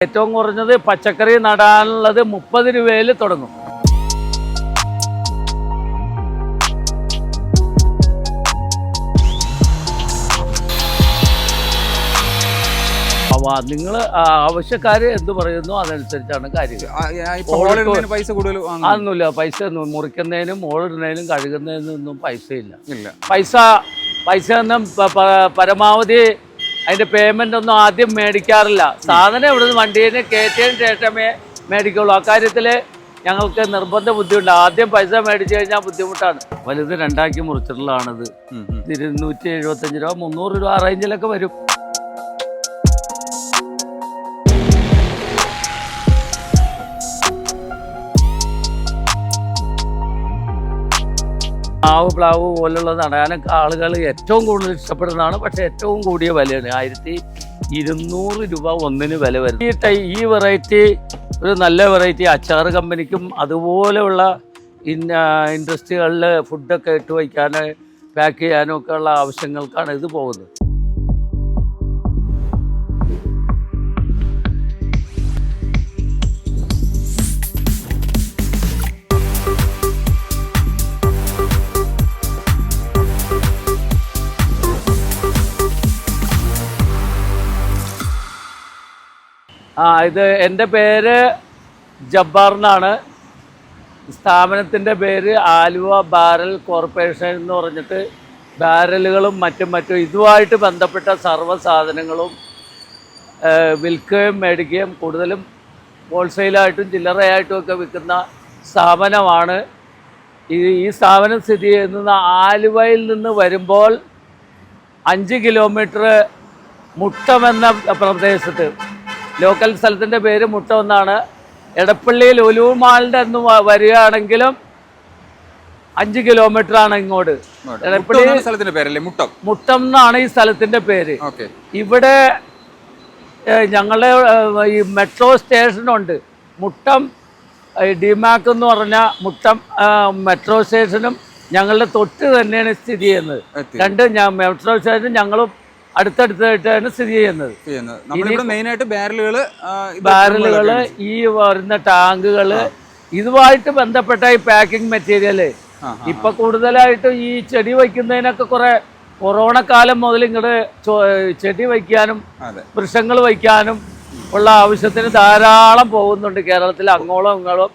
ഏറ്റവും കുറഞ്ഞത് പച്ചക്കറി നടാനുള്ളത് മുപ്പത് രൂപയിൽ തുടങ്ങും. നിങ്ങൾ ആവശ്യക്കാർ എന്ത് പറയുന്നു അതനുസരിച്ചാണ് കാര്യം പൈസ കൂടുതൽ അതൊന്നുമില്ല പൈസ മുറിക്കുന്നതിനും മോളിടുന്നതിനും കഴുകുന്നതിനും ഒന്നും പൈസയില്ല. ഇല്ല. പൈസ പൈസ ഒന്നും പ- പരമാവധി അതിന്റെ പേയ്മെന്റ് ഒന്നും ആദ്യം മേടിക്കാറില്ല. സാധനം ഇവിടുന്ന് വണ്ടിയിൽ കയറ്റിയതിന് ശേഷമേ മേടിക്കുള്ളൂ. അക്കാര്യത്തിൽ ഞങ്ങൾക്ക് നിർബന്ധ ബുദ്ധിമുട്ട്. ആദ്യം പൈസ മേടിച്ചു കഴിഞ്ഞാൽ ബുദ്ധിമുട്ടാണ്. വലുത് രണ്ടാക്കി മുറിച്ചിട്ടുള്ളതാണിത്. ഇരുന്നൂറ്റി എഴുപത്തഞ്ച് രൂപ മുന്നൂറ് രൂപ റേഞ്ചിലൊക്കെ വരും. മാവ് പ്ലാവ് പോലുള്ള നടാന ആളുകൾ ഏറ്റവും കൂടുതൽ ഇഷ്ടപ്പെടുന്നതാണ്. പക്ഷേ ഏറ്റവും കൂടിയ വിലയാണ്. ആയിരത്തി ഇരുന്നൂറ് രൂപ ഒന്നിന് വില വരും ഈ ടൈ ഈ വെറൈറ്റി ഒരു നല്ല വെറൈറ്റി അച്ചാർ കമ്പനിക്കും അതുപോലെയുള്ള ഇൻ ഇൻഡസ്ട്രികളിൽ ഫുഡൊക്കെ ഇട്ട് വയ്ക്കാൻ പാക്ക് ചെയ്യാനും ഒക്കെ ഉള്ള ആവശ്യങ്ങൾക്കാണ് ഇത് പോകുന്നത്. ആ ഇത് എന്റെ പേര് ജബ്ബാർ എന്നാണ്. സ്ഥാപനത്തിന്റെ പേര് ആലുവ ബാരൽ കോർപ്പറേഷൻ എന്ന് പറഞ്ഞിട്ട് ബാരലുകളും മറ്റും മറ്റും ഇതുമായിട്ട് ബന്ധപ്പെട്ട സർവ സാധനങ്ങളും വിൽക്കുകയും മേടിക്കുകയും കൂടുതലും ഹോൾസെയിലായിട്ടും ചില്ലറയായിട്ടും ഒക്കെ വിൽക്കുന്ന സ്ഥാപനമാണ്. ഈ ഈ സ്ഥാപനം സ്ഥിതി ചെയ്യുന്ന ആലുവയിൽ നിന്ന് വരുമ്പോൾ അഞ്ച് കിലോമീറ്റർ മുട്ടമെന്ന പ്രദേശത്ത്. ലോക്കൽ സ്ഥലത്തിന്റെ പേര് മുട്ട എന്നാണ്. എടപ്പള്ളിയിൽ ഒലൂമാളിന്റെ എന്ന് വ- വരികയാണെങ്കിലും അഞ്ച് കിലോമീറ്റർ ആണ് ഇങ്ങോട്ട്. മുട്ടം എടപ്പള്ളി സ്ഥലത്തിന്റെ പേരല്ലേ? മുട്ടം. മുട്ടം എന്നാണ് ഈ സ്ഥലത്തിന്റെ പേര്. ഇവിടെ ഞങ്ങളുടെ ഈ മെട്രോ സ്റ്റേഷനുണ്ട്. മുട്ടം ഡിമാക് ഡിമാക്ക് എന്ന് പറഞ്ഞ മുട്ടം മെട്രോ സ്റ്റേഷനും ഞങ്ങളുടെ തൊട്ട് തന്നെയാണ് സ്ഥിതി ചെയ്യുന്നത്. രണ്ട് ഞാൻ മെട്രോ സ്റ്റേഷനും ഞങ്ങളും അടുത്തടുത്തായിട്ടാണ് സ്ഥിതി ചെയ്യുന്നത്. ചെയ്യുന്നത്. നമ്മളിവിടെ ബാരലുകൾ ഈ വരുന്ന ടാങ്കുകൾ ഇതുമായിട്ട് ബന്ധപ്പെട്ട ഈ പാക്കിംഗ് മെറ്റീരിയൽ ഇപ്പൊ കൂടുതലായിട്ട് ഈ ചെടി വയ്ക്കുന്നതിനൊക്കെ കുറെ കൊറോണ കാലം മുതൽ ഇങ്ങോട്ട് ചെടി വയ്ക്കാനും വൃക്ഷങ്ങൾ വയ്ക്കാനും ഉള്ള ആവശ്യത്തിന് ധാരാളം പോകുന്നുണ്ട് കേരളത്തിൽ അങ്ങോളം ഇങ്ങോളം.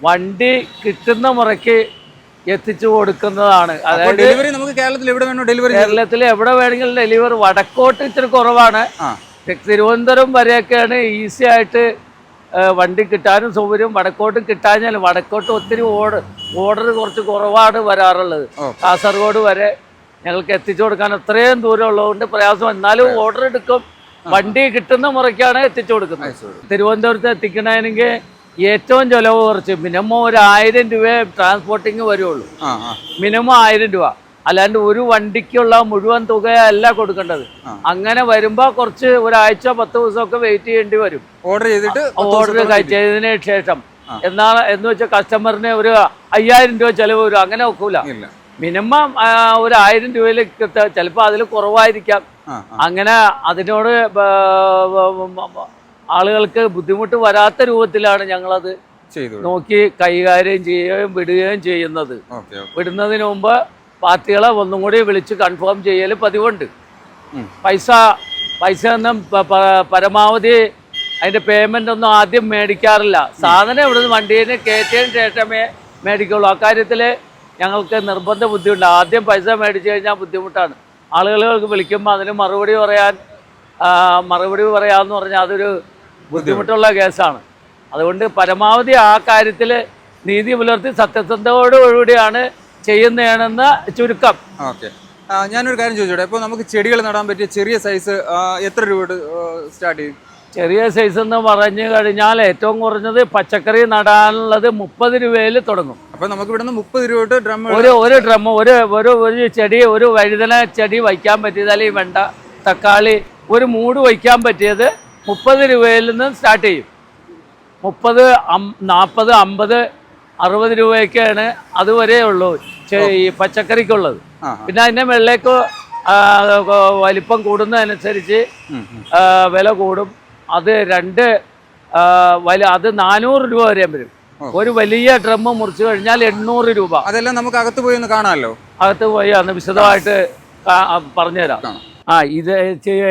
വണ്ടി കിട്ടുന്ന മുറയ്ക്ക് എത്തിച്ചു കൊടുക്കുന്നതാണ്. അതായത് ഡെലിവറി നമുക്ക് കേരളത്തിൽ എവിടെ വേണോ ഡെലിവറി കേരളത്തിൽ എവിടെ വേണമെങ്കിലും ഡെലിവറി വടക്കോട്ട് ഇച്ചിരി കുറവാണ്. തിരുവനന്തപുരം വരെയൊക്കെയാണ് ഈസി ആയിട്ട് വണ്ടി കിട്ടാനും സൗകര്യം. വടക്കോട്ട് കിട്ടാഞ്ഞാൽ വടക്കോട്ട് ഒത്തിരി ഓർഡർ ഓർഡർ കുറച്ച് കുറവാണ് വരാറുള്ളത്. കാസർഗോഡ് വരെ ഞങ്ങൾക്ക് എത്തിച്ചു കൊടുക്കാൻ അത്രയും ദൂരം ഉള്ളതുകൊണ്ട് പ്രയാസം. എന്നാലും ഓർഡർ എടുക്കും. വണ്ടി കിട്ടുന്ന മുറയ്ക്കാണ് എത്തിച്ചു കൊടുക്കുന്നത്. തിരുവനന്തപുരത്ത് എത്തിക്കണമെങ്കിൽ ഏറ്റവും ചിലവ് കുറച്ച് മിനിമം ഒരു ആയിരം രൂപയെ ട്രാൻസ്പോർട്ടിങ് വരുള്ളൂ. മിനിമം ആയിരം രൂപ. അല്ലാണ്ട് ഒരു വണ്ടിക്കുള്ള മുഴുവൻ തുകയല്ല കൊടുക്കേണ്ടത്. അങ്ങനെ വരുമ്പോ കുറച്ച് ഒരാഴ്ച പത്ത് ദിവസമൊക്കെ വെയിറ്റ് ചെയ്യേണ്ടി വരും. ഓർഡർ ചെയ്തിട്ട് ഓർഡർ ചെയ്തതിന് ശേഷം. എന്നാ എന്ന് വെച്ചാൽ കസ്റ്റമറിന് ഒരു അയ്യായിരം രൂപ ചെലവ് വരും. അങ്ങനെ ഒക്കൂല. മിനിമം ഒരു ആയിരം രൂപയിൽ ചിലപ്പോൾ അതിൽ കുറവായിരിക്കാം. അങ്ങനെ അതിനോട് ആളുകൾക്ക് ബുദ്ധിമുട്ട് വരാത്ത രൂപത്തിലാണ് ഞങ്ങളത് നോക്കി കൈകാര്യം ചെയ്യുകയും വിടുകയും ചെയ്യുന്നത്. വിടുന്നതിന് മുമ്പ് പാർട്ടികളെ ഒന്നും കൂടി വിളിച്ച് കൺഫേം ചെയ്യൽ പതിവുണ്ട്. പൈസ പൈസ ഒന്നും പരമാവധി അതിന്റെ പേയ്മെന്റ് ഒന്നും ആദ്യം മേടിക്കാറില്ല. സാധനം ഇവിടുന്ന് വണ്ടിയിൽ കയറ്റിയതിന് ശേഷമേ മേടിക്കുള്ളൂ. അക്കാര്യത്തിൽ ഞങ്ങൾക്ക് നിർബന്ധ ബുദ്ധിമുട്ട് ആദ്യം പൈസ മേടിച്ചു കഴിഞ്ഞാൽ ബുദ്ധിമുട്ടാണ്. ആളുകൾക്ക് വിളിക്കുമ്പോൾ അതിന് മറുപടി പറയാൻ മറുപടി പറയാമെന്ന് പറഞ്ഞാൽ അതൊരു ബുദ്ധിമുട്ടുള്ള കേസാണ്. അതുകൊണ്ട് പരമാവധി ആ കാര്യത്തിൽ നീതി പുലർത്തി സത്യസന്ധതയോടുകൂടിയാണ് ചെയ്യുന്നതെന്ന ചുരുക്കം. ഓക്കെ. ഞാനൊരു കാര്യം ചോദിച്ചോട്ടെ. ഇപ്പോൾ നമുക്ക് ചെടികൾ നടാൻ പറ്റിയ ചെറിയ സൈസ് എത്ര രൂപ സ്റ്റാർട്ട് ചെയ്യും? ചെറിയ സൈസ് എന്ന് പറഞ്ഞു കഴിഞ്ഞാൽ ഏറ്റവും കുറഞ്ഞത് പച്ചക്കറി നടാനുള്ളത് മുപ്പത് രൂപയിൽ തുടങ്ങും. അപ്പൊ നമുക്ക് ഇവിടെ നിന്ന് മുപ്പത് രൂപ തൊട്ട് ഡ്രം ഒരു ഒരു ഡ്രം ഒരു ഒരു ഒരു ചെടി ഒരു വഴുതന ചെടി വയ്ക്കാൻ പറ്റിയത് അല്ലെങ്കിൽ വെണ്ട തക്കാളി ഒരു മൂട് വയ്ക്കാൻ പറ്റിയത് മുപ്പത് രൂപയിൽ നിന്ന് സ്റ്റാർട്ട് ചെയ്യും. മുപ്പത് നാൽപ്പത് അമ്പത് അറുപത് രൂപയൊക്കെയാണ് അതുവരെ ഉള്ളൂ. ഈ പച്ചക്കറിക്കുള്ളത്. പിന്നെ അതിന്റെ വെള്ളേക്ക് വലിപ്പം കൂടുന്നതനുസരിച്ച് വില കൂടും. അത് രണ്ട് വലി അത് നാനൂറ് രൂപ വരെ വരും. ഒരു വലിയ ഡ്രമ്മ് മുറിച്ചു കഴിഞ്ഞാൽ എണ്ണൂറ് രൂപ. അതെല്ലാം നമുക്ക് അകത്ത് പോയി ഒന്ന് കാണാമല്ലോ? അകത്ത് പോയി അന്ന് വിശദമായിട്ട് പറഞ്ഞുതരാം. ആ ഇത്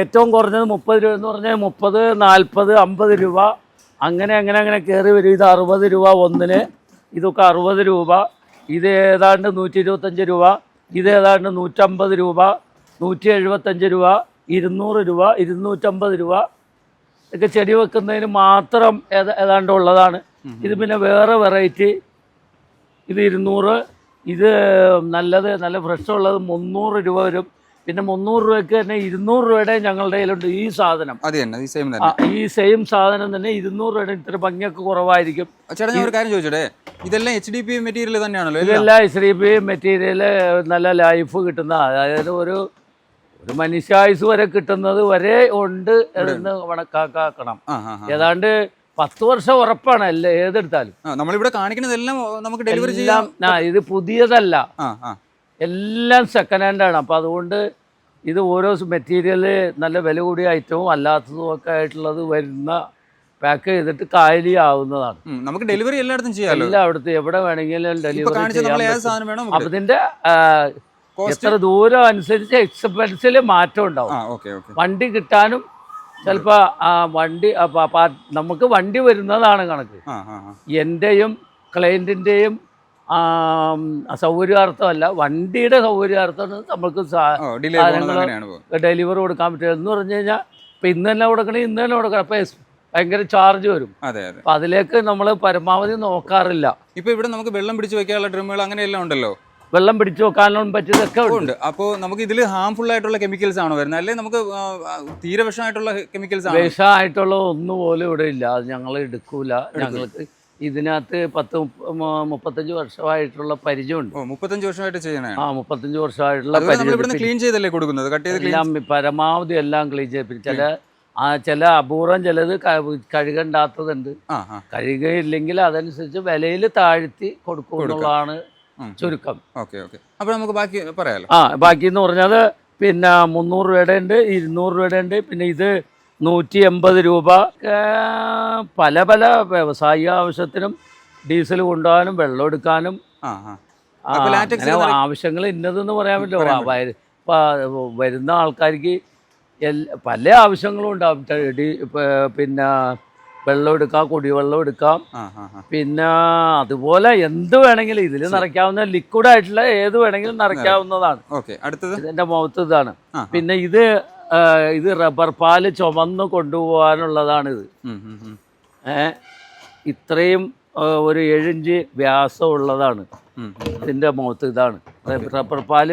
ഏറ്റവും കുറഞ്ഞത് മുപ്പത് രൂപ എന്ന് പറഞ്ഞാൽ മുപ്പത് നാൽപ്പത് അമ്പത് രൂപ. അങ്ങനെ അങ്ങനെ അങ്ങനെ കയറി വരും. ഇത് അറുപത് രൂപ ഒന്നിന്. ഇതൊക്കെ അറുപത് രൂപ. ഇത് ഏതാണ്ട് നൂറ്റി ഇരുപത്തഞ്ച് രൂപ. ഇത് ഏതാണ്ട് നൂറ്റമ്പത് രൂപ. നൂറ്റി എഴുപത്തഞ്ച് രൂപ. ഇരുന്നൂറ് രൂപ. ഇരുന്നൂറ്റമ്പത് രൂപ. ഒക്കെ ചെടി വെക്കുന്നതിന് മാത്രം ഏത ഏതാണ്ട് ഉള്ളതാണ്. ഇത് പിന്നെ വേറെ വെറൈറ്റി. ഇത് ഇരുന്നൂറ്. ഇത് നല്ലത് നല്ല ഫ്രഷ് ഉള്ളത് മുന്നൂറ് രൂപ വരും. പിന്നെ മുന്നൂറ് രൂപയ്ക്ക് തന്നെ ഇരുന്നൂറ് രൂപയുടെ ഞങ്ങളുടെ കയ്യിലുണ്ട് ഈ സാധനം. അത് തന്നെ ഈ സെയിം ആ, തന്നെ ഈ സെയിം സാധനം തന്നെ ഇരുന്നൂറ് രൂപയുടെ ഇത്ര ഭംഗിയൊക്കെ കുറവായിരിക്കും. ചേട്ടാ ഞാൻ ഒരു കാര്യം ചോദിച്ചോട്ടെ? ഇതെല്ലാം എച്ച് ഡി പി മെറ്റീരിയൽ തന്നെയാണല്ലോ എല്ലാം ഇതെല്ലാം ശ്രീ പി മെറ്റീരിയൽ നല്ല ലൈഫ് കിട്ടുന്ന അതായത് ഒരു ഒരു മനുഷ്യായുസ് വരെ കിട്ടുന്നത് വരെ ഉണ്ട് എന്ന് കണക്കാക്കണം. ആ ആ ആ. ഏതാണ്ട് പത്ത് വർഷം ഉറപ്പാണ് അല്ലേ ഏതെടുത്താലും. ആ നമ്മളിവിടെ കാണിക്കുന്നതെല്ലാം നമുക്ക് ഡെലിവറി എല്ലാം ചെയ്യാം. ആ, ഇത് പുതിയതല്ല. ആ ആ. എല്ലാം സെക്കൻഡ് ഹാൻഡാണ് അപ്പോൾ അതുകൊണ്ട് ഇത് ഓരോ മെറ്റീരിയൽ നല്ല വില കൂടിയ ഐറ്റവും അല്ലാത്തതും ഒക്കെ ആയിട്ടുള്ളത് വരുന്ന പാക്ക് ചെയ്തിട്ട് കായലി ആവുന്നതാണ്. നമുക്ക് ഡെലിവറി എല്ലായിടത്തും ചെയ്യാം എല്ലായിടത്തും അവിടുത്തെ എവിടെ വേണമെങ്കിലും ഡെലിവറി ചെയ്യാം അപ്പം കോസ്റ്റ് എത്ര ദൂരം അനുസരിച്ച് എക്സ്പെൻസിൽ മാറ്റം ഉണ്ടാവും. വണ്ടി കിട്ടാനും ചിലപ്പോ ആ വണ്ടി നമുക്ക് വണ്ടി വരുന്നതാണ് കണക്ക്. എന്റെയും ക്ലയന്റിന്റെയും സൗകര്യാർത്ഥമല്ല വണ്ടിയുടെ സൗകര്യാർത്ഥമാണ് നമ്മൾക്ക് സാധനങ്ങൾ ഡെലിവറി കൊടുക്കാൻ പറ്റുക. എന്ന് പറഞ്ഞു കഴിഞ്ഞാൽ ഇപ്പം ഇന്ന് തന്നെ കൊടുക്കണേ ഇന്ന് തന്നെ കൊടുക്കണം. അപ്പം ഭയങ്കര ചാർജ് വരും. അപ്പം അതിലേക്ക് നമ്മൾ പരമാവധി നോക്കാറില്ല. ഇപ്പം ഇവിടെ നമുക്ക് വെള്ളം പിടിച്ച് വെക്കാനുള്ള ഡ്രമ്മുകൾ അങ്ങനെയെല്ലാം ഉണ്ടല്ലോ? വെള്ളം പിടിച്ചു വെക്കാനും പറ്റിയതൊക്കെ ഉണ്ട്. അപ്പോൾ നമുക്ക് ഇതിൽ ഹാംഫുൾ ആയിട്ടുള്ള കെമിക്കൽസ് ആണോ വരുന്നത്? അല്ലെ നമുക്ക് തീരെ വിഷമായിട്ടുള്ള കെമിക്കൽസ് ആയിട്ടുള്ള വിഷമായിട്ടുള്ള ഒന്നും പോലും ഇവിടെ ഇല്ല. അത് ഞങ്ങൾ എടുക്കൂല. ഞങ്ങൾക്ക് ഇതിനകത്ത് പത്ത് മുപ്പത്തഞ്ച് വർഷമായിട്ടുള്ള പരിചയമുണ്ട്. മുപ്പത്തഞ്ച് വർഷമായിട്ട് ചെയ്യണേ? ആ മുപ്പത്തഞ്ച് വർഷമായിട്ടുള്ള പരിചയം ക്ലീൻ ചെയ്തല്ലേ കൊടുക്കുന്നത്? കട്ട് ചെയ്ത് എല്ലാം പരമാവധി എല്ലാം ക്ലീൻ ചെയ്യും ചില ആ ചില അപൂർവം ചിലത് കഴുകണ്ടാത്തതുണ്ട്. കഴുകയില്ലെങ്കിൽ അതനുസരിച്ച് വിലയിൽ താഴ്ത്തി കൊടുക്കും എന്നുള്ളതാണ് ഉം. ചുരുക്കം. Okay okay. അപ്പോൾ നമുക്ക് ബാക്കി പറയാലോ. ആ ബാക്കി എന്ന് പറഞ്ഞാൽ പിന്നെ മുന്നൂറ് രൂപയുടെ ഉണ്ട് ഇരുന്നൂറ് രൂപയുടെ ഉണ്ട് പിന്നെ ഇത് നൂറ്റി എൺപത് രൂപ പല പല വ്യവസായിക ആവശ്യത്തിനും ഡീസൽ കൊണ്ടുപോകാനും വെള്ളം എടുക്കാനും. ആവശ്യങ്ങൾ ഇന്നതെന്ന് പറയാൻ പറ്റില്ല. വരുന്ന ആൾക്കാർക്ക് പല ആവശ്യങ്ങളും ഉണ്ടാവും. പിന്നെ വെള്ളം എടുക്കാം കുടിവെള്ളം എടുക്കാം. പിന്നെ അതുപോലെ എന്ത് വേണമെങ്കിലും ഇതിൽ നിറയ്ക്കാവുന്ന ലിക്വിഡ് ആയിട്ടുള്ള ഏത് വേണമെങ്കിലും നിറയ്ക്കാവുന്നതാണ്. എന്റെ അടുത്തത്? ഇതിന്റെ മുഖത്ത് ഇതാണ്. പിന്നെ ഇത് ഇത് റബ്ബർ പാൽ ചുമന്ന് കൊണ്ടുപോകാനുള്ളതാണിത്. ഇത്രയും ഒരു ഏഴിഞ്ച് വ്യാസമുള്ളതാണ്. ഇതിന്റെ മുഖത്ത് ഇതാണ്. റബ്ബർ പാൽ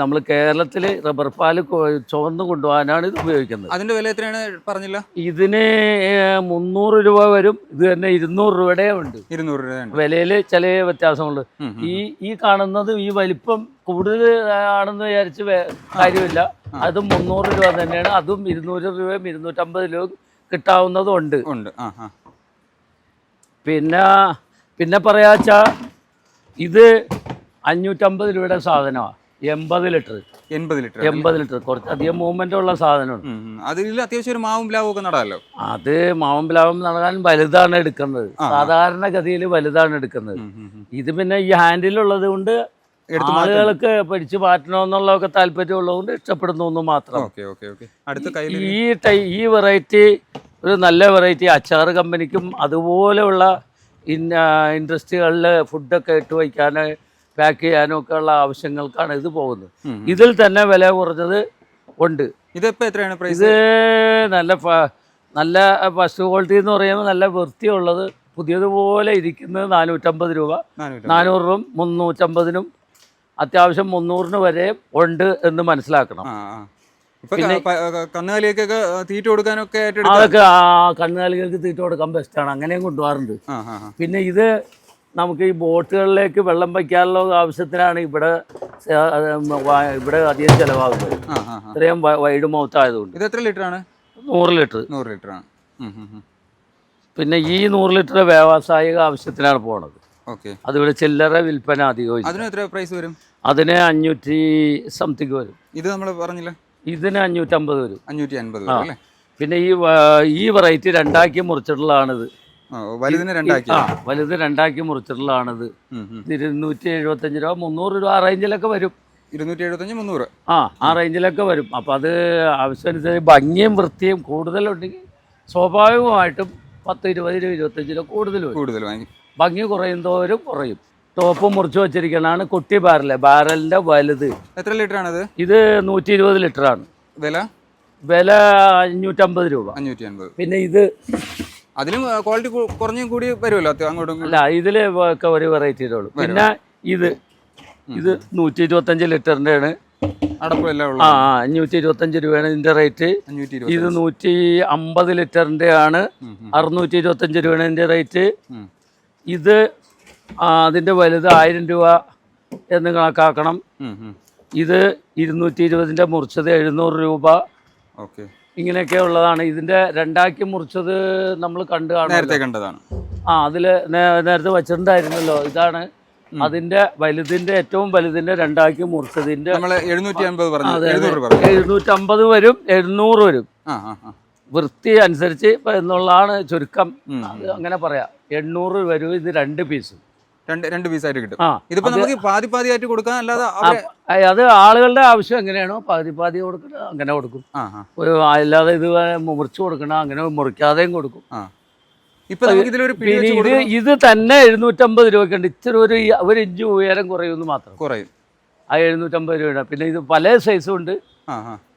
നമ്മൾ കേരളത്തിൽ റബ്ബർ പാൽ ചുവന്ന് കൊണ്ടുപോകാനാണ് ഇത് ഉപയോഗിക്കുന്നത്. അതിന്റെ വില എത്രയാണ് പറഞ്ഞില്ല? ഇതിന് മുന്നൂറ് രൂപ വരും. ഇത് തന്നെ ഇരുന്നൂറ് രൂപയുടെ ഉണ്ട്. ഇരുന്നൂറ് രൂപ വിലയിൽ ചില വ്യത്യാസമുണ്ട് ഈ ഈ കാണുന്നത് ഈ വലിപ്പം കൂടുതൽ ആണെന്ന് വിചാരിച്ച് കാര്യമില്ല. അതും മുന്നൂറ് രൂപ തന്നെയാണ്. അതും ഇരുന്നൂറ് രൂപയും ഇരുന്നൂറ്റമ്പത് രൂപ കിട്ടാവുന്നതും ഉണ്ട്. ഉണ്ട്. പിന്നെ പിന്നെ പറയാച്ചാ ഇത് അഞ്ഞൂറ്റമ്പത് രൂപയുടെ സാധനമാണ് എൺപത് ലിറ്റർ. എൺപത് ലിറ്റർ എൺപത് ലിറ്റർ. കുറച്ച് അധികം മൂവ്മെന്റ് ഉള്ള സാധനമാണ്. അതിൽ അത്യാവശ്യം ഒരു മാവും പ്ലാവും ഒക്കെ നടാമല്ലോ അത് മാവും പ്ലാവും നടക്കാൻ വലുതാണ് എടുക്കുന്നത്. സാധാരണ സാധാരണഗതിയിൽ വലുതാണ് എടുക്കുന്നത്. ഇത് പിന്നെ ഈ ഹാൻഡിലുള്ളത് കൊണ്ട് ആളുകൾക്ക് പഠിച്ചു മാറ്റണമെന്നുള്ളതൊക്കെ താല്പര്യമുള്ളതുകൊണ്ട് ഇഷ്ടപ്പെടുന്നു എന്ന് മാത്രം. ഈ ടൈ ഈ വെറൈറ്റി ഒരു നല്ല വെറൈറ്റി അച്ചാർ കമ്പനിക്കും അതുപോലെയുള്ള ഇൻ ഇൻഡസ്ട്രികളിൽ ഫുഡൊക്കെ ഇട്ട് വയ്ക്കാൻ പാക്ക് ചെയ്യാനും ഒക്കെ ഉള്ള ആവശ്യങ്ങൾക്കാണ് ഇത് പോകുന്നത്. ഇതിൽ തന്നെ വില കുറഞ്ഞത് ഉണ്ട്. ഇതിപ്പോ എത്രയാണ് പ്രൈസ് ഇത് നല്ല നല്ല ഫസ്റ്റ് ക്വാളിറ്റി എന്ന് പറയുമ്പോൾ നല്ല വൃത്തിയുള്ളത് പുതിയതുപോലെ ഇരിക്കുന്നത് നാനൂറ്റമ്പത് രൂപ. നാനൂറ് നാനൂറിനും മുന്നൂറ്റമ്പതിനും അത്യാവശ്യം മുന്നൂറിന് വരെ ഉണ്ട് എന്ന് മനസ്സിലാക്കണം. തീറ്റ കൊടുക്കാനൊക്കെ അതൊക്കെ കന്നുകാലികൾക്ക് തീറ്റ കൊടുക്കാൻ ബെസ്റ്റാണ് അങ്ങനെയും കൊണ്ടുപോകാറുണ്ട്. പിന്നെ ഇത് നമുക്ക് ഈ ബോട്ടുകളിലേക്ക് വെള്ളം വയ്ക്കാനുള്ള ആവശ്യത്തിനാണ് ഇവിടെ ഇവിടെ അധികം ചിലവാകുന്നത്. ഇത്രയും വൈഡ് മൗത്ത് ആയതുകൊണ്ട് ഇത് എത്ര ലിറ്റർ ആണ് നൂറ് ലിറ്റർ. നൂറ് ലിറ്റർ ആണ് പിന്നെ ഈ നൂറ് ലിറ്റർ വ്യാവസായിക ആവശ്യത്തിനാണ് പോണത്. ഓക്കെ. അതിവിടെ ചില്ലറ വിൽപ്പന അധികം അതിന് എത്ര പ്രൈസ് വരും? അതിന് അഞ്ഞൂറ്റി സംതിങ് വരും. ഇത് നമ്മൾ പറഞ്ഞില്ല? ഇതിന് അഞ്ഞൂറ്റമ്പത് വരും. അഞ്ഞൂറ്റി അൻപത് പിന്നെ ഈ ഈ വെറൈറ്റി രണ്ടാക്കി മുറിച്ചിട്ടുള്ളതാണിത്. വലുതിന് രണ്ടാക്കി ആ വലുത് രണ്ടാക്കി മുറിച്ചിട്ടുള്ളതാണിത്. ഇരുന്നൂറ്റി എഴുപത്തി എഴുപത്തഞ്ച് രൂപ മുന്നൂറ് രൂപ ആ റേഞ്ചിലൊക്കെ വരും. ഇരുന്നൂറ്റി എഴുപത്തഞ്ച് മുന്നൂറ്. ആ ആ റേഞ്ചിലൊക്കെ വരും. അപ്പം അത് ആവശ്യമനുസരിച്ച് ഭംഗിയും വൃത്തിയും കൂടുതലുണ്ടെങ്കിൽ സ്വാഭാവികമായിട്ടും പത്ത് ഇരുപത് രൂപ ഇരുപത്തഞ്ച് രൂപ കൂടുതൽ കൂടുതൽ വാങ്ങി. ഭംഗി കുറയും തോറും കുറയും. ടോപ്പ് മുറിച്ച് വെച്ചിരിക്കണതാണ് കുട്ടി ബാരൽ. ബാരലിന്റെ വലുത്. എത്ര ലിറ്റർ ആണത് ഇത് നൂറ്റി ഇരുപത് ലിറ്ററാണ്. വില? വില അഞ്ഞൂറ്റമ്പത് രൂപ. അഞ്ഞൂറ്റി അൻപത് പിന്നെ ഇത് അതിലും ക്വാളിറ്റി കുറഞ്ഞും കൂടി വരുമല്ലോ അങ്ങോട്ടും അല്ല ഇതിൽ ഒക്കെ ഒരു വെറൈറ്റി ഇതുള്ളൂ പിന്നെ ഇത് ഇത് നൂറ്റി ഇരുപത്തഞ്ച് ലിറ്ററിന്റെ ആണ് ആ അഞ്ഞൂറ്റി ഇരുപത്തഞ്ച് രൂപയാണ് ഇതിന്റെ റേറ്റ് ഇത് നൂറ്റി അമ്പത് ലിറ്ററിന്റെ ആണ്. അറുന്നൂറ്റി ഇരുപത്തഞ്ച് രൂപയാണ് ഇതിന്റെ റേറ്റ് ഇത് അതിന്റെ വലുത് ആയിരം രൂപ എന്ന് കണക്കാക്കണം. ഇത് ഇരുന്നൂറ്റി ഇരുപതിന്റെ മുറിച്ചത് എഴുന്നൂറ് രൂപ. ഓക്കെ. ഇങ്ങനെയൊക്കെ ഉള്ളതാണ്. ഇതിന്റെ രണ്ടാക്കി മുറിച്ചത് നമ്മൾ കണ്ടു കാണും നേരത്തെ കണ്ടതാണ്. ആ അതിൽ നേരത്തെ വെച്ചിട്ടുണ്ടായിരുന്നല്ലോ. ഇതാണ് അതിന്റെ വലുതിന്റെ ഏറ്റവും വലുതിന്റെ രണ്ടാക്കി മുറിച്ചതിന്റെ എഴുന്നൂറ്റമ്പത് വരും എഴുന്നൂറ് വരും. വൃത്തി അനുസരിച്ച് ഇപ്പം എന്നുള്ളതാണ് ചുരുക്കം. അങ്ങനെ പറയാം. എണ്ണൂറ് വരും ഇത് രണ്ട് പീസ്. രണ്ട് രണ്ട് പീസായിട്ട് കിട്ടും. ഇതിപ്പോ നമുക്ക് പാതി പാതി ആയിട്ട് കൊടുക്കാം അല്ലാതെ അത് ആളുകളുടെ ആവശ്യം എങ്ങനെയാണോ പാതി പാതി കൊടുക്കണ അങ്ങനെ കൊടുക്കും. ഒരു അല്ലാതെ ഇത് മുറിച്ച് കൊടുക്കണ അങ്ങനെ മുറിക്കാതെയും കൊടുക്കും. ഇത് ഇത് തന്നെ എഴുന്നൂറ്റമ്പത് രൂപയ്ക്കുണ്ട് ഇച്ചിരി ഒരു ഒരു ഇഞ്ച് ഉയരം കുറയുമെന്ന് മാത്രം. കുറയും. ആ എഴുന്നൂറ്റമ്പത് രൂപയുടെ. പിന്നെ ഇത് പല സൈസും ഉണ്ട്.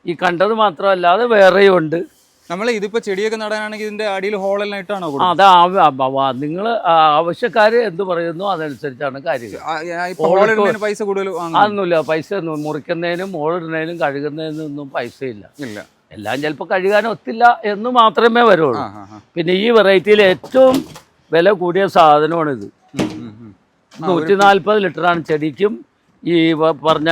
ഈ കണ്ടത് മാത്രമല്ലാതെ വേറെയും ഉണ്ട്. നമ്മൾ ഇതിപ്പോ ചെടിയൊക്കെ നടാനാണെങ്കിൽ ഇതിന്റെ അടിയിൽ ഹോളെല്ലാം ഇട്ടാണോ അതാ നിങ്ങൾ ആവശ്യക്കാര് എന്ത് പറയുന്നു അതനുസരിച്ചാണ് കാര്യങ്ങൾ. പൈസ കൂടുതൽ അതൊന്നുമില്ല പൈസ ഒന്നും മുറിക്കുന്നതിനും മോളിടുന്നതിനും കഴുകുന്നതിനും ഒന്നും പൈസ ഇല്ല. ഇല്ല എല്ലാം ചിലപ്പോൾ കഴുകാൻ ഒത്തില്ല എന്ന് മാത്രമേ വരുള്ളൂ. പിന്നെ ഈ വെറൈറ്റിയിൽ ഏറ്റവും വില കൂടിയ സാധനമാണിത്. നൂറ്റി നാൽപ്പത് ലിറ്ററാണ് ചെടിക്കും ഈ പറഞ്ഞ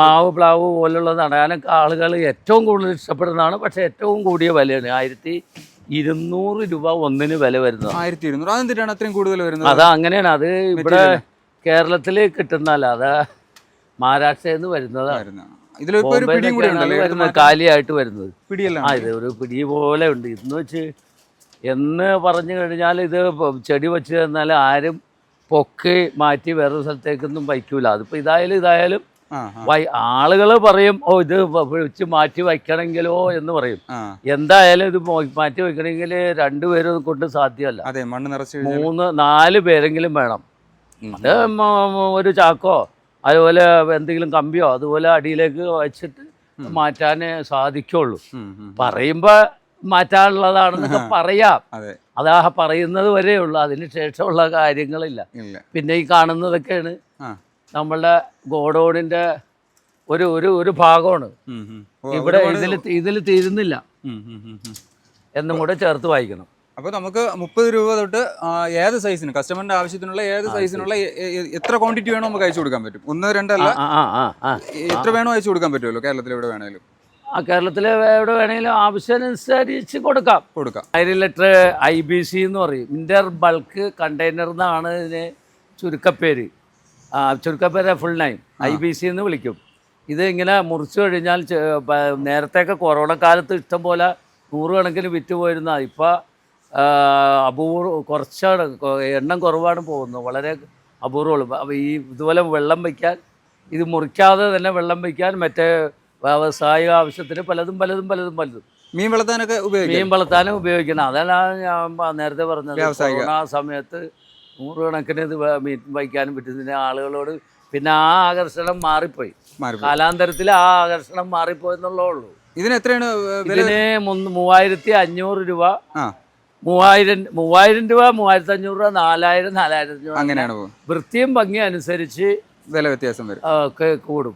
മാവ് പ്ലാവ് പോലുള്ള നടാനൊക്കെ ആളുകൾ ഏറ്റവും കൂടുതൽ ഇഷ്ടപ്പെടുന്നതാണ്. പക്ഷേ ഏറ്റവും കൂടിയ വിലയാണ്. ആയിരത്തി ഇരുന്നൂറ് രൂപ ഒന്നിന് വില വരുന്നത് ആയിരത്തി ഇരുന്നൂറ്. അതെന്തിനാണ് അത്രയും കൂടുതൽ വരുന്നത്? അത് അങ്ങനെയാണ്. അത് ഇവിടെ കേരളത്തിൽ കിട്ടുന്നതല്ല. അത് മഹാരാഷ്ട്രയിൽ നിന്ന് വരുന്നതാണ്. വരുന്നത്. കാലിയായിട്ട് വരുന്നത്. പിടിയല്ല ആ ഇത് ഒരു പിടി പോലെ ഉണ്ട്. ഇന്ന് വെച്ച് എന്ന് പറഞ്ഞു കഴിഞ്ഞാൽ ഇത് ചെടി വെച്ച് തന്നാൽ ആരും പൊക്കി മാറ്റി വേറൊരു സ്ഥലത്തേക്കൊന്നും വയ്ക്കൂല. അതിപ്പോൾ ഇതായാലും ഇതായാലും ആളുകൾ പറയും ഓ ഇത് വിളിച്ച് മാറ്റി വയ്ക്കണമെങ്കിലോ എന്ന് പറയും. എന്തായാലും ഇത് മാറ്റി വയ്ക്കണമെങ്കിൽ രണ്ടുപേരും കൊണ്ട് സാധ്യമല്ല. അതെ മണ്ണ് നിറച്ച് മൂന്ന് നാല് പേരെങ്കിലും വേണം. അത് ഒരു ചാക്കോ അതുപോലെ എന്തെങ്കിലും കമ്പിയോ അതുപോലെ അടിയിലേക്ക് വെച്ചിട്ട് മാറ്റാനേ സാധിക്കുള്ളൂ. പറയുമ്പോ മാറ്റാനുള്ളതാണെന്നൊക്കെ പറയാം. അതാ. പറയുന്നത് വരെ ഉള്ളൂ അതിന് ശേഷമുള്ള കാര്യങ്ങളില്ല. പിന്നെ ഈ കാണുന്നതൊക്കെയാണ് നമ്മളുടെ ഗോഡൗണിന്റെ ഒരു ഒരു ഒരു ഭാഗമാണ്. ഇവിടെ ഇതിൽ ഇതിൽ തീരുന്നില്ല. എന്നും കൂടെ ചേർത്ത് വായിക്കണം. അപ്പോൾ നമുക്ക് മുപ്പത് രൂപ തൊട്ട് ഏത് സൈസിന് കസ്റ്റമറിന്റെ ആവശ്യത്തിനുള്ള ഏത് സൈസിനുള്ള എത്ര ക്വാണ്ടിറ്റി വേണോ നമുക്ക് അയച്ചു കൊടുക്കാൻ പറ്റും. ഒന്ന് രണ്ടല്ല എത്ര വേണോ അയച്ചു കൊടുക്കാൻ പറ്റുമല്ലോ? കേരളത്തിൽ എവിടെ വേണേലും. ആ കേരളത്തിൽ എവിടെ വേണമെങ്കിലും ആവശ്യമനുസരിച്ച് കൊടുക്കാം. കൊടുക്കാം. ആയിരം ലിറ്റർ ഐ ബി സി എന്ന് പറയും. ഇന്റർ ബൾക്ക് കണ്ടെയ്നർ എന്നാണ് ഇതിന് ചുരുക്കപ്പേര്. ചുരുക്കപ്പേര് full name I B C എന്ന് വിളിക്കും. ഇത് ഇങ്ങനെ മുറിച്ചു കഴിഞ്ഞാൽ നേരത്തെയൊക്കെ കൊറോണ കാലത്ത് ഇഷ്ടം പോലെ നൂറുകണക്കിന് വിറ്റ് പോയിരുന്ന ഇപ്പോൾ അപൂർവ കുറച്ചാണ് എണ്ണം കുറവാണ് പോകുന്നത്. വളരെ അപൂർവമുള്ളൂ അപ്പോൾ ഈ ഇതുപോലെ വെള്ളം വയ്ക്കാൻ ഇത് മുറിക്കാതെ തന്നെ വെള്ളം വയ്ക്കാൻ മറ്റേ വ്യാവസായിക ആവശ്യത്തിന് പലതും പലതും പലതും പലതും. മീൻ വളർത്താനൊക്കെ ഉപയോഗിക്കും മീൻ വളർത്താനും ഉപയോഗിക്കണം. അതാണ് ഞാൻ നേരത്തെ പറഞ്ഞത്. ആ കൊറോണ സമയത്ത് നൂറുകണക്കിന് ഇത് മീറ്റിംഗ് വയ്ക്കാനും പറ്റുന്നില്ല ആളുകളോട് പിന്നെ ആ ആകർഷണം മാറിപ്പോയി. കാലാന്തരത്തിൽ ആ ആകർഷണം മാറിപ്പോയി എന്നുള്ളേ ഉള്ളൂ. ഇതിന് എത്രയാണ് ഇതിന് മൂവായിരത്തി അഞ്ഞൂറ് രൂപ. മൂവായിരം മൂവായിരം രൂപ മൂവായിരത്തി അഞ്ഞൂറ് രൂപ നാലായിരം നാലായിരത്തി അഞ്ഞൂറ് അങ്ങനെയാണ് വൃത്തിയും ഭംഗിയും അനുസരിച്ച് വില വ്യത്യാസം വരും. കൂടും.